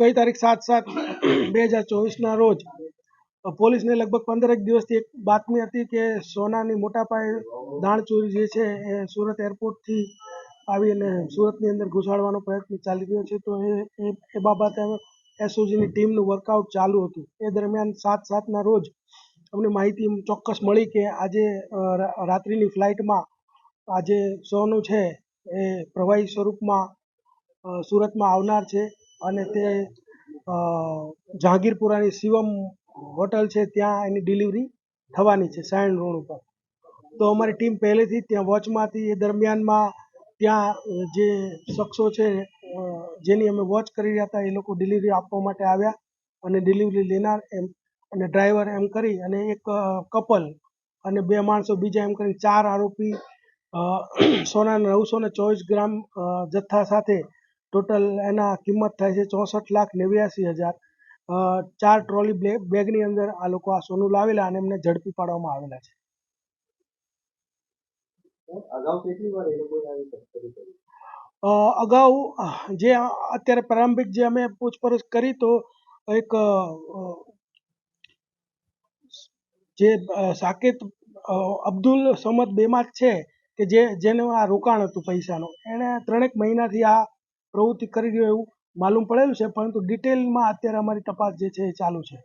ગઈ તારીખ સાત સાત બે હજાર ચોવીસના રોજ પોલીસને લગભગ પંદરેક દિવસથી એક બાતમી હતી કે સોનાની મોટા પાયે દાણચોરી જે છે એ સુરત એરપોર્ટથી આવીને સુરતની અંદર ઘુસાડવાનો પ્રયત્ન ચાલી રહ્યો છે. તો એ એ બાબતે એસઓજીની ટીમનું વર્કઆઉટ ચાલુ હતું. એ દરમિયાન સાત સાતના રોજ અમને માહિતી ચોક્કસ મળી કે આજે રાત્રિની ફ્લાઇટમાં આજે સોનું છે એ પ્રવાહી સ્વરૂપમાં સુરતમાં આવનાર છે. અને તે જહાંગીરપુરાની શિવમ હોટલ છે, ત્યાં એની ડિલિવરી થવાની છે, સાયણ રોડ ઉપર. તો અમારી ટીમ પહેલેથી ત્યાં વોચમાં હતી એ દરમિયાનમાં ત્યાં જે શખ્સો છે જેની અમે વોચ કરી રહ્યા હતા, એ લોકો ડિલિવરી આપવા માટે આવ્યા અને ડિલિવરી લેનાર એમ, અને ડ્રાઈવર એમ કરી અને એક કપલ અને બે માણસો બીજા એમ કરી ચાર આરોપી સોનાના નવસો ને ચોવીસ ગ્રામ જથ્થા સાથે ટોટલ એના કિંમત થાય છે ચોસઠ લાખ નેવ્યાસી હજાર. અ, ચાર ટ્રોલી બેગની અંદર આ લોકો આ સોનું લાવેલા અને એમને ઝડપી પાડવામાં આવેલા છે. અગાઉ જે અત્યારે પ્રારંભિક જે અમે પૂછપરછ કરી તો એક જે સાકેત અબ્દુલ સમદ બેમાત છે કે જે જેનું આ રોકાણ હતું પૈસાનું. એણે ત્રણેક મહિનાથી આ પ્રવૃત્તિ કરી રહ્યો એવું માલુમ પડેલું છે, પરંતુ ડિટેલમાં અત્યારે અમારી તપાસ જે છે એ ચાલુ છે.